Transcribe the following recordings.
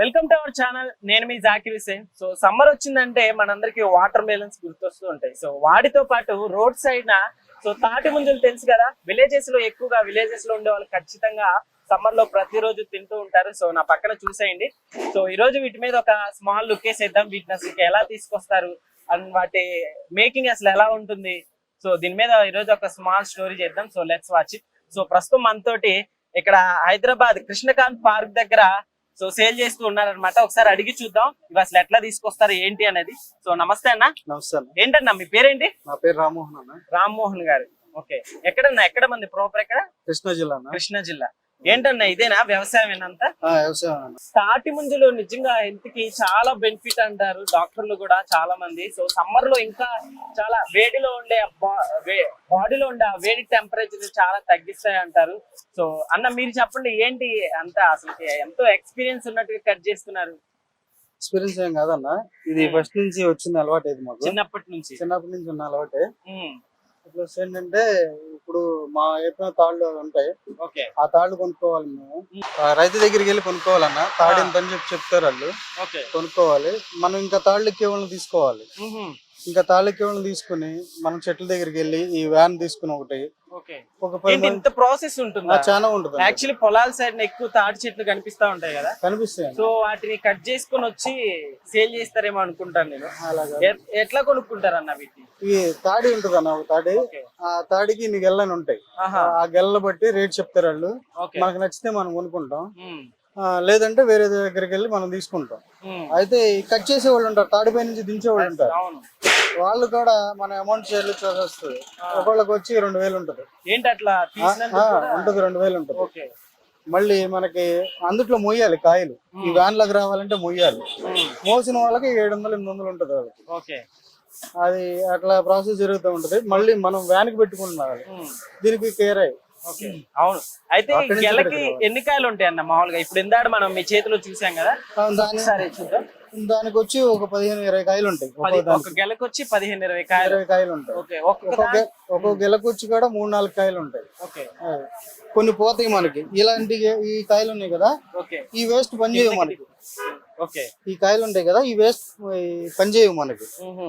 Welcome to our channel నేను మీ Zakir Hussain so summer వచ్చిందంటే మనందరికి వాటర్ మెలన్స్ గుర్తొస్తూ ఉంటాయి. సో వాటితో పాటు రోడ్ సైడ్ సో తాటి ముంజలు తెలుసు కదా? విలేజెస్లో ఎక్కువగా విలేజెస్లో ఉండే వాళ్ళు ఖచ్చితంగా సమ్మర్లో ప్రతిరోజు తింటూ ఉంటారు. సో నా పక్కన చూసేయండి. సో ఈ రోజు వీటి మీద ఒక స్మాల్ లుక్ వేసేద్దాం. వీటిని అసలు ఎలా తీసుకొస్తారు? అండ్ వాటి మేకింగ్ అసలు ఎలా ఉంటుంది? సో దీని మీద ఈ రోజు ఒక స్మాల్ స్టోరీ చేద్దాం. So let's watch it so ప్రస్తుతం మనతోటి ఇక్కడ హైదరాబాద్ కృష్ణకాంత్ పార్క్ దగ్గర సో సేల్ చేస్తూ ఉన్నారనమాట ఒకసారి అడిగి చూద్దాం. ఇవి అసలు ఎట్లా తీసుకొస్తారు ఏంటి అనేది. సో నమస్తే అన్న. నమస్తే అన్న. ఏంటన్నా మీ పేరేంటి? నా పేరు రామ్మోహన్ అన్న. రామ్మోహన్ గారు. ఓకే. ఎక్కడన్నా ఎక్కడ మంది? ప్రాపర్ ఎక్కడ? కృష్ణా జిల్లా కృష్ణా జిల్లా. ఏంటన్నా ఇదేనా వ్యవసాయం ఆ, వ్యవసాయం తాటి ముంజలు నిజంగా హెల్త్కి చాలా బెనిఫిట్ అంటారు డాక్టర్లు కూడా చాలా మంది. సో సమ్మర్లో ఇంకా చాలా వేడిలో ఉండే బాడీలో ఉండే ఆ వేడి టెంపరేచర్ చాలా తగ్గిస్తాయి అంటారు. సో అన్న మీరు చెప్పండి ఏంటి అంత అసలు ఎంతో ఎక్స్పీరియన్స్ ఉన్నట్టుగా కట్ చేస్తున్నారు. ఎక్స్పీరియన్స్ ఏం కాదన్న ఇది. ఫస్ట్ నుంచి వచ్చింది అలవాటు మాకు. చిన్నప్పటి నుంచి. చిన్నప్పటి నుంచి ఉన్న అలవాటే. ప్లస్ ఏంటంటే ఇప్పుడు మా చెప్పిన తాళ్ళు ఉంటాయి. ఓకే. ఆ తాళ్ళు కొనుక్కోవాలి మేము. రైతు దగ్గరికి వెళ్ళి కొనుక్కోవాలన్న తాడు ఎంత అని చెప్పి చెప్తారు వాళ్ళు. కొనుక్కోవాలి. మనం ఇంకా తాళ్ళు కేవలం తీసుకోవాలి. ఇంకా తాళ్ళు కేవలం తీసుకుని మనం చెట్ల దగ్గరికి వెళ్ళి ఈ వ్యాన్ తీసుకుని ఒకటి ఇంత ప్రాసెస్ ఉంటుందా? చాలా ఉంటుంది యాక్చువల్లీ పొలాల సైడ్ ఎక్కువ తాటి చెట్లు కనిపిస్తా ఉంటాయి కదా. కనిపిస్తాయి సో వాటిని కట్ చేసుకొని వచ్చి సేల్ చేస్తారేమో అనుకుంటాను నేను. ఎట్లా కొనుక్కుంటారు అన్న వీటిని? ఈ తాడి ఉంటుంది అన్న ఒక తాడి. ఆ తాడికి ఇన్ని గెల్లని ఉంటాయి. ఆ గెల్ల బట్టి రేట్ చెప్తారు వాళ్ళు. మనకు నచ్చితే మనం కొనుక్కుంటాం. లేదంటే వేరే దగ్గరికి వెళ్ళి మనం తీసుకుంటాం. అయితే కట్ చేసే వాళ్ళు ఉంటారు. తాడిపై నుంచి దించే వాళ్ళు ఉంటారు వాళ్ళు కూడా మన అమౌంట్ చెల్లించాల్సి వస్తుంది ఒకళ్ళకి వచ్చి రెండు వేలు ఉంటుంది. ఏంటి అట్లా? ఉంటుంది రెండు వేలు ఉంటుంది. మళ్ళీ మనకి అందుట్లో మొయ్యాలి కాయలు. ఈ వ్యాన్లకు రావాలంటే మొయ్యాలి. మోసిన వాళ్ళకి ఏడు వందలు ఎనిమిది వందలు ఉంటుంది వాళ్ళకి. ఓకే. అది అట్లా ప్రాసెస్ జరుగుతూ ఉంటుంది. మళ్ళీ మనం వ్యాన్కి పెట్టుకుంటున్నాం ఉమ్, దీనికి కేర్ అయ్యి అవును. అయితే గెలకి. ఎన్ని కాయలు ఉంటాయి అన్న మామూలుగా? ఇప్పుడు ఇందాక మనం మీ చేతిలో చూసాం కదా. దాని ఒకసారి చూద్దాం. దానికి వచ్చి ఒక పదిహేను ఇరవై కాయలు ఉంటాయి పది ఒక గెలకు వచ్చి పదిహేను ఇరవై కాయలు. ఇరవై కాయలు ఉంటాయి. ఓకే ఒక్కొక్క ఒక్కొక్క గెలకొచ్చి కూడా మూడు నాలుగు కాయలు ఉంటాయి ఓకే. కొన్ని పోతాయి మనకి. ఇలాంటి ఈ కాయలు ఉన్నాయి కదా ఓకే. ఈ వేస్ట్ పనిచేయవు మనకి. ఓకే. ఈ కాయలు ఉంటాయి కదా ఈ వేస్ట్ పనిచేయవు మనకి. మ్హూ.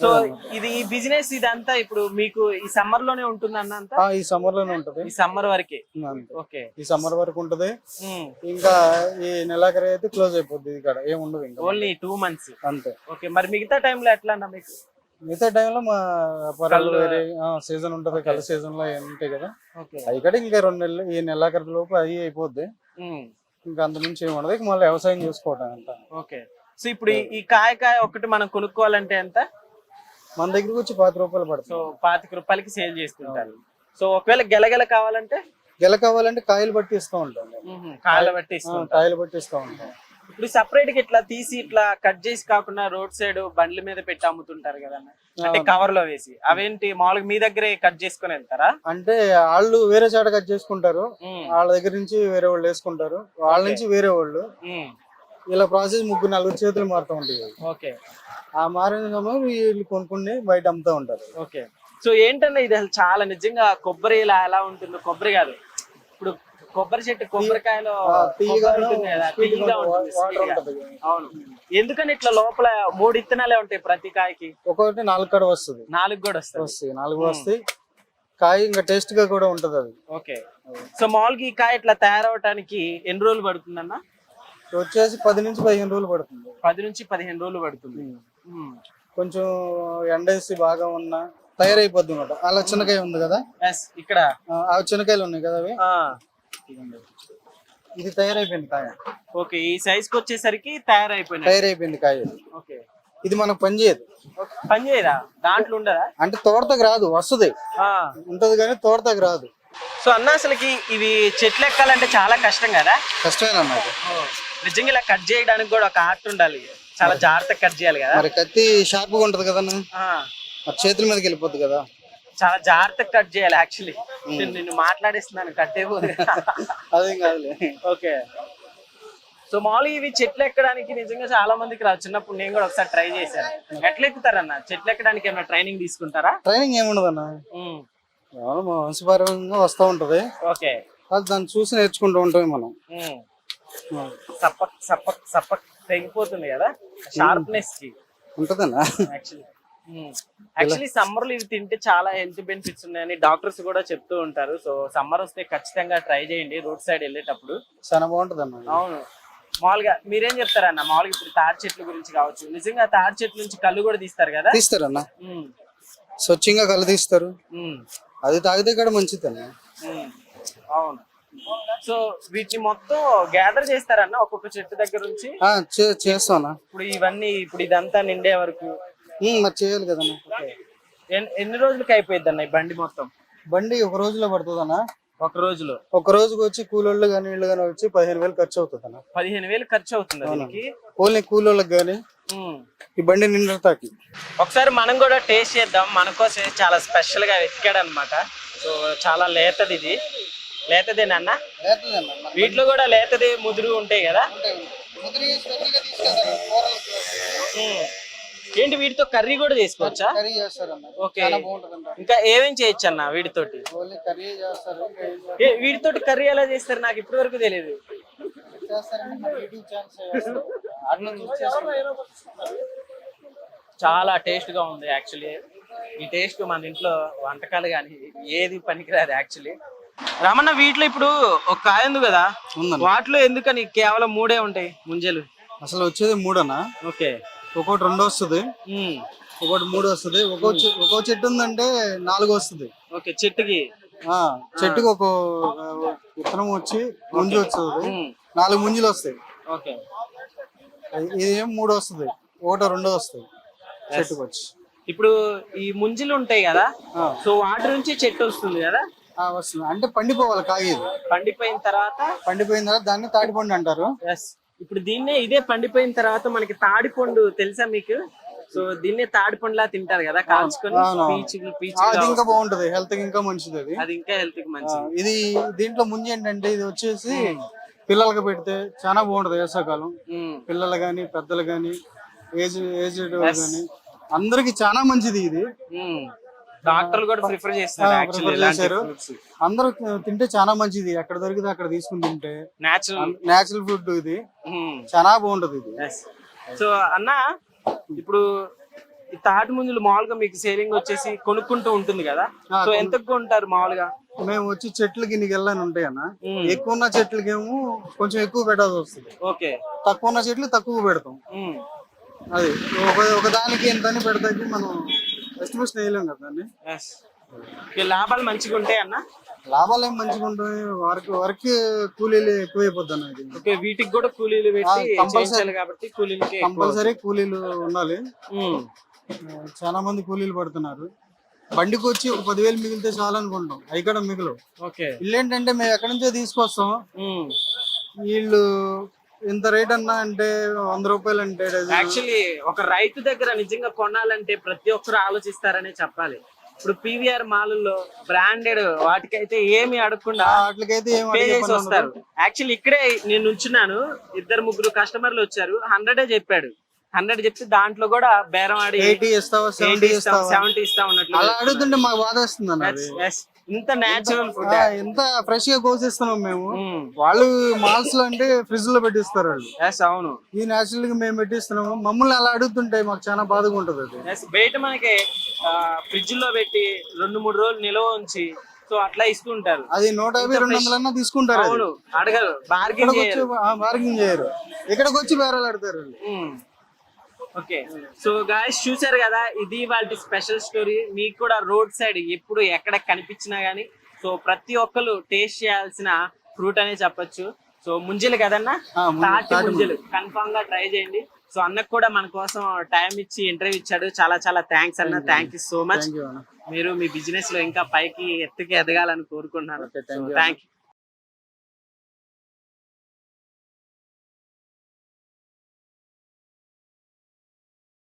సో ఇది ఈ బిజినెస్ ఇదంతా ఇప్పుడు మీకు ఈ సమ్మర్లోనే ఉంటుంది అన్న అంతా ఆ, ఈ సమ్మర్లోనే ఉంటది. ఈ సమ్మర్ వరకే. ఓకే. ఈ సమ్మర్ వరకు ఉంటది. ఇంకా ఈ నెలాఖరు అయితే క్లోజ్ అయిపోద్ది ఇక్కడ ఏం ఉండదు ఇంకా. ఓన్లీ టూ మంత్స్ అంతే. ఓకే మరి మిగతా టైంలో ఎట్లా అన్న మీకు? మిగతా టైంలో మా వేరే సీజన్ ఉంటది. కళ్ళ సీజన్లో ఉంటాయి కదా. అవి కూడా ఇంకా రెండు నెలలు ఈ నెలాఖరు లోపు అవి అయిపోద్ది. ఇంకా అంత నుంచి ఏమి ఉండదు. ఇక మళ్ళీ వ్యవసాయం చేసుకోవటం అంత. ఓకే. సో ఇప్పుడు ఈ- ఈ కాయ కాయ ఒకటి మనం కొనుక్కోవాలంటే ఎంత? మన దగ్గరికి వచ్చి పాతి రూపాయలు సో పడుతుంది పాతిక రూపాయలకి సేల్ చేస్తుంటారు సో ఒకవేళ గెలగెల కావాలంటే? గెల కావాలంటే కాయలు బట్టి ఇస్తూ ఉంటాం. కాయలు బట్టి ఇస్తుంటారు కాయలు బట్టి ఇస్తూ ఉంటాం. ఇప్పుడు సపరేట్గా ఇట్లా తీసి ఇట్లా కట్ చేసి కాకుండా రోడ్ సైడ్ బండ్ల మీద పెట్టి అమ్ముతుంటారు కదా అంటే కవర్లో వేసి. అవేంటి మామూలుగా మీ దగ్గరే కట్ చేసుకొని వెళ్తారా? అంటే వాళ్ళు వేరే చోట కట్ చేసుకుంటారు. వాళ్ళ దగ్గర నుంచి వేరే వాళ్ళు వేసుకుంటారు. వాళ్ళ నుంచి వేరే వాళ్ళు. ఇలా ప్రాసెస్ ముగ్గురు నలుగురు చేతులు మారుతూ ఉంటాయి. ఓకే. ఆ మారిన సమయం వీళ్ళు కొనుక్కుని బయట అమ్ముతూ ఉంటారు. ఓకే. సో ఏంటన్నా ఇది అసలు చాలా నిజంగా కొబ్బరి ఇలా ఎలా ఉంటుందో కొబ్బరి కాదు. ఇప్పుడు కొబ్బరి చెట్టు కొబ్బరికాయలో కొబ్బరి కదా, తీయగా వాటర్. ఉంటది అవును. ఎందుకని ఇట్లా లోపల మూడు ఇత్తనాలే ఉంటాయి ప్రతి కాయకి? ఒక్కొక్కటి నాలుగు కడ వస్తుంది. నాలుగు కూడా వస్తాయి వస్తాయి నాలుగు వస్తాయి. కాయ ఇంకా టేస్ట్గా కూడా ఉంటది అది ఓకే. సో మామూలుగా ఈ కాయ ఇట్లా తయారవటానికి ఎన్ని రోజులు పడుతుందన్న? వచ్చేసి పది నుంచి పదిహేను రోజులు పడుతుంది. పది నుంచి పదిహేను రోజులు పడుతుంది. కొంచెం ఎండేసి బాగా ఉన్న తయారైపోద్ది అనమాట అలా చిన్నకాయ ఉంది కదా? ఇక్కడ. ఆ చిన్నకాయలు ఉన్నాయి కదా అవి? ఇది తయారైపోయింది కాయ. ఓకే ఈ సైజ్కి వచ్చేసరికి తయారైపోయినాయి తయారైపోయింది కాయ ఇది. ఓకే. ఇది మనకు పని చేయదు. పని చేయరా దాంట్లో ఉండదా? అంటే తోటతకు రాదు వస్తుంది. ఉంటది కానీ తోటతకు రాదు. సో అన్న అసలుకి ఇవి చెట్లు ఎక్కాలంటే చాలా కష్టం కదా? కష్టమేనా అన్నమాట నిజంగా ఇలా కట్ చేయడానికి కూడా ఒక ఆర్ట్ ఉండాలి. చాలా జాగ్రత్తగా కట్ చేయాలి కదా. మరి కత్తి షార్ప్గా ఉంటది మరి చేతుల మీదకి వెళ్ళిపోద్ది కదా. చాలా జాగ్రత్తగా కట్ చేయాలి యాక్చువల్లీ నిన్ను మాట్లాడిస్తున్నాను కట్టే అదేం కాదులే. ఓకే. సో మామూలుగా ఇవి చెట్లు ఎక్కడానికి నిజంగా చాలా మందికి రాదు చిన్నప్పుడు నేను కూడా ఒకసారి ట్రై చేశాను. ఎట్లా ఎక్కుతారన్న? చెట్లు ఎక్కడానికి ఏమైనా ట్రైనింగ్ తీసుకుంటారా? ట్రైనింగ్ ఏముండదు అన్న వంశపారంగా వస్తూ ఉంటది. ఓకే. దాన్ని చూసి నేర్చుకుంటూ ఉంటాం మనం. సప్పక్ సప్పక్ సప్పక్ తెగిపోతుంది కదా? షార్ప్నెస్కి. ఉంటదన్నా? యాక్చువల్లీ సమ్మర్లో ఇవి తింటే చాలా హెల్త్ బెనిఫిట్స్ ఉన్నాయని డాక్టర్స్ కూడా చెప్తూ ఉంటారు. సో సమ్మర్ వస్తే ఖచ్చితంగా ట్రై చేయండి రోడ్ సైడ్ వెళ్ళేటప్పుడు. చాలా బాగుంటది అన్న అవును. మామూలుగా మీరేం చెప్తారన్న? మామూలుగా ఇప్పుడు తాడి చెట్ల గురించి కావచ్చు. నిజంగా తాడి చెట్ల నుంచి కళ్ళు కూడా తీస్తారు కదా? తీస్తారన్న. ఉమ్, స్వచ్ఛంగా కళ్ళు తీస్తారు. ఉమ్, అది తాగితే కూడా మంచిదన్న. ఉమ్. అవును. సో వీటిని మొత్తం గ్యాదర్ చేస్తారన్న ఒక్కొక్క చెట్టు దగ్గర నుంచి? చేస్తానా ఇప్పుడు ఇవన్నీ ఇప్పుడు ఇదంతా నిండే వరకు? మరి చేయాలి కదన్న ఎన్- ఎన్ని రోజులకి అయిపోయింది అన్న ఈ బండి మొత్తం? బండి ఒక రోజులో పడుతుందన్న ఒక రోజులో? ఒక రోజుకి వచ్చి కూలోళ్ళు కానీ వీళ్ళు కానీ వచ్చి పదిహేను వేలు ఖర్చు అవుతుంది అన్న. పదిహేను వేలు ఖర్చు అవుతుంది దీనికి ఓన్లీ కూలోళ్ళకి కానీ. ఈ బండి నిండతాకి. ఒకసారి మనం కూడా టేస్ట్ చేద్దాం. మన కోసం చాలా స్పెషల్గా వెతికాడు అనమాట సో చాలా లేతది ఇది. లేతదేనన్న వీటిలో కూడా లేతది ముదురు ఉంటాయి కదా. ఏంటి వీటితో కర్రీ కూడా చేసుకోవచ్చా? ఓకే. ఇంకా ఏమేం చేయొచ్చు అన్న వీటితోటి వీటితోటి కర్రీ ఎలా చేస్తారు నాకు ఇప్పటి వరకు తెలియదు. చాలా టేస్ట్గా ఉంది యాక్చువల్లీ. ఈ టేస్ట్ మన ఇంట్లో వంటకాలు కానీ ఏది పనికిరాదు యాక్చువల్లీ. రమణ వీటిలో ఇప్పుడు ఒక కాయ ఉంది కదా వాటిలో ఎందుకని కేవలం మూడే ఉంటాయి ముంజలు? అసలు వచ్చేది మూడన్న ఓకే. ఒక్కోటి రెండు వస్తుంది. ఉమ్, ఒకటి మూడు వస్తుంది. ఒక్కో చె- ఒక్కో చెట్టు ఉందంటే నాలుగు వస్తుంది. ఓకే చెట్టుకి? ఆ చెట్టుకి ఒక విత్తనం వచ్చి ముంజు వస్తుంది. ఉమ్, నాలుగు ముంజులు వస్తాయి. ఓకే. ఇదేం మూడు వస్తుంది. ఒకటో రెండో వస్తుంది. చెట్టుకు వచ్చి ఇప్పుడు ఈ ముంజలు ఉంటాయి కదా ఆ, సో వాటి నుంచి చెట్టు వస్తుంది కదా? వస్తుంది. అంటే పండిపోవాలి కాగేది. పండిపోయిన తర్వాత? పండిపోయిన తర్వాత దాన్ని తాడిపండు అంటారు. ఎస్ ఇప్పుడు దీన్నే ఇదే పండిపోయిన తర్వాత మనకి తాడిపండు తెలుసా మీకు? సో దీన్నే తాడిపండులా తింటారు కదా కాల్చుకొని అవును. పీచు ఆ, పీచు అది ఇంకా బాగుంటది. హెల్త్కి ఇంకా మంచిది అది. అది ఇంకా హెల్త్కి మంచిది. ఇది దీంట్లో ముందు ఏంటంటే ఇది వచ్చేసి పిల్లలకి పెడితే చాలా బాగుంటది వేసవకాలం. ఉమ్, పిల్లలు గాని పెద్దలు గాని ఏజ్ ఏజ్డ్ గాని అందరికి చాలా మంచిది ఇది. డాక్టర్లు కూడా ప్రిఫర్ చేస్తారు చేశారు. అందరూ తింటే చాలా మంచిది. ఎక్కడ దొరికితే అక్కడ తీసుకుని తింటే. నేచురల్ ఫుడ్ ఇది. చాలా బాగుంటది ఇది. సో అన్న ఇప్పుడు ఈ తాటి ముంజులు మామూలుగా మీకు సేలింగ్ వచ్చేసి కొనుక్కుంటూ ఉంటుంది కదా? ఆ, సో ఎంత కొంటారు మామూలుగా? మేము వచ్చి చెట్లకి ఇన్ని వెళ్ళని ఉంటాయి అన్న. ఉమ్, ఎక్కువ ఉన్న చెట్లకేమో కొంచెం ఎక్కువ పెట్టాల్సి వస్తుంది. ఓకే తక్కువ ఉన్న చెట్లు తక్కువ పెడతాం. ఉమ్, అది ఒక ఒక దానికి ఎంతని పెడతాకి మనం ఎస్టిమేషన్ వేయలేం కదా దాన్ని. ఓకే, లాభాలు మంచిగా ఉంటాయి అన్న? లాభాలు ఏం మంచిగా ఉంటాయి? వర్క్ వర్క్ కూలీలు ఎక్కువైపోద్ది అన్న ఇది. ఓకే వీటికి కూడా కూలీలు పెట్టి ఆ, compulsory. చేయించాలి కాబట్టి కూలీలకి ఎక్కువ. కంపల్సరీ కూలీలు ఉండాలి. చాలా మంది కూలీలు పడుతున్నారు. బండికి వచ్చి ఒక పదివేలు మిగిలితే చాలు అనుకుంటాం. అవి కూడా మిగులు ఓకే. ఇల్లు ఏంటంటే మేము ఎక్కడి నుంచో తీసుకొస్తాం. వీళ్ళు ఇంత రేట్ అన్నా అంటే వంద రూపాయలు అంటే. యాక్చువల్లీ ఒక రైతు దగ్గర నిజంగా కొనాలంటే ప్రతి ఒక్కరు ఆలోచిస్తారనే చెప్పాలి. ఇప్పుడు పీవీఆర్ మాల్లో బ్రాండెడ్ వాటికైతే ఏమి అడగకుండా వాటికైతే పే చేసి. వస్తారు. యాక్చువల్లీ ఇక్కడే నేను నుంచున్నాను. ఇద్దరు ముగ్గురు కస్టమర్లు వచ్చారు. హండ్రెడే చెప్పాడు. హండ్రెడ్ చెప్తే దాంట్లో కూడా బేరం ఆడి ఎయిటీ ఇస్తావా సెవెంటీ ఇస్తావా? సెవెంటీ ఇస్తా ఉన్నట్లు అలా అడుగుతుంటే మాకు బాధ వస్తుంది ఇంత నేచురల్ ఫుడ్ ఆ, ఎంత ఫ్రెష్గా కోసిస్తున్నాం మేము. వాళ్ళు మాల్స్లో అంటే ఫ్రిడ్జ్లో పెట్టిస్తారు వాళ్ళు. అవును. ఈ నేచురల్గా మేము పెట్టిస్తున్నాము. మమ్మల్ని అలా అడుగుతుంటే మాకు చాలా బాధగా ఉంటది అది. బయట మనకి ఫ్రిడ్జ్లో పెట్టి రెండు మూడు రోజులు నిల్వ ఉంచి సో అట్లా ఇస్తుంటారు. అది నూట యాభై రెండు వందలన్నా తీసుకుంటారు. అవును అడగరు బార్గింగ్ చేయరు. ఇక్కడికి వచ్చి బేరాలు ఆడతారు వాళ్ళు. ఓకే. సో గాయస్ చూసారు కదా ఇది వాళ్ళ స్పెషల్ స్టోరీ మీకు కూడా రోడ్ సైడ్ ఎప్పుడు ఎక్కడ కనిపించినా గానీ సో ప్రతి ఒక్కరు టేస్ట్ చేయాల్సిన ఫ్రూట్ అనే చెప్పొచ్చు. సో ముంజలు కదన్నా? ముంజలు, తాటి తాటి ముంజలు. కన్ఫామ్గా ట్రై చేయండి. సో అన్నకు కూడా మన కోసం టైం ఇచ్చి ఇంటర్వ్యూ ఇచ్చాడు. చాలా చాలా థ్యాంక్స్ అన్న. Thank you so much. మీరు మీ బిజినెస్లో ఇంకా పైకి ఎత్తుకి ఎదగాలని కోరుకుంటున్నాను you. Thank you